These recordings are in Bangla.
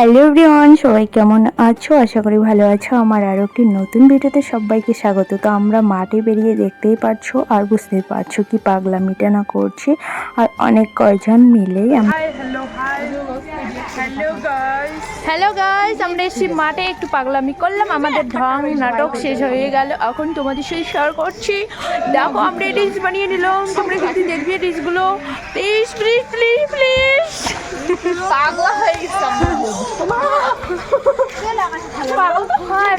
হ্যালো এভরিওয়ান সবাই কেমন আছো? আশা করি ভালো আছো। আমার আরও একটি নতুন ভিডিওতে সবাইকে স্বাগত। তো আমরা মাঠে বেরিয়ে দেখতেই পারছ আর বুঝতেই পারছ কি পাগলামিটা না করছি। আর অনেক কয়জন মিলে হ্যালো গাইস আমরা এসে মাঠে একটু পাগলামি করলাম। আমাদের ঢং নাটক শেষ হয়ে গেল। এখন তোমাদের সেই শেয়ার করছি। দেখো আমরা রিলস বানিয়ে নিলাম। তোমরা কিন্তু দেখবে রিলসগুলো প্লিজ প্লিজ প্লিজ প্লিজ পাগলা হয়ে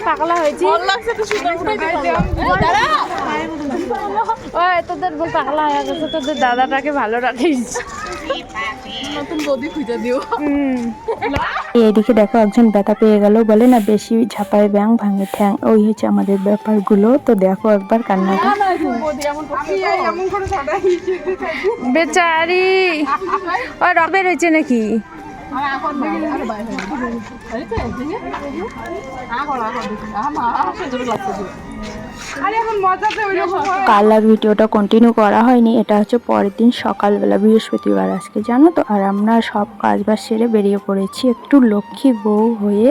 পাগল হয় হয়েছি পাগলা হয়ে গেছে তোদের দাদাটাকে ভালো রাখিস এদিকে দেখো একজন ব্যথা পেয়ে গেল, বলে না বেশি ঝাপায় ব্যাং ভাঙে ঠ্যাং, ওই হচ্ছে আমাদের ব্যাপারগুলো। তো দেখো একবার কান্নাটা। বেচারি ও রবের হয়েছে নাকি? কাল আর ভিডিওটা কন্টিনিউ করা হয়নি, এটা হচ্ছে পরের দিন সকালবেলা বৃহস্পতিবার আজকে, জানো তো? আর আমরা সব কাজ বাজ সেরে বেরিয়ে পড়েছি, একটু লক্ষ্মী বউ হয়ে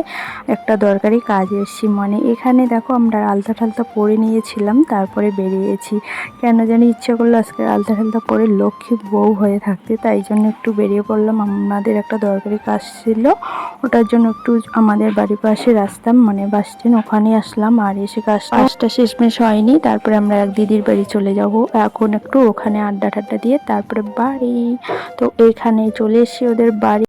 একটা দরকারি কাজ এসেছি। মানে এখানে দেখো আমরা আলতা ঠালতা পরে নিয়েছিলাম, তারপরে বেরিয়েছি। কেন জানি ইচ্ছে করল আজকে আলতা ঠালতা পরে লক্ষ্মী বউ হয়ে থাকতে, তাই জন্য একটু বেরিয়ে পড়লাম। আমাদের একটা দরকারি কাজ ছিল ওটার জন্য একটু আমাদের বাড়ির পাশে রাস্তা মানে বাস স্ট্যান্ড ওখানে আসলাম। আর এসে কাজ, কাজটা শেষমেশ হয়নি। তারপরে আমরা এক দিদির বাড়ি চলে যাব। এখন একটু ওখানে আড্ডা ঠাড্ডা দিয়ে তারপরে বাড়ি। তো এখানে চলে এসে ওদের বাড়ি।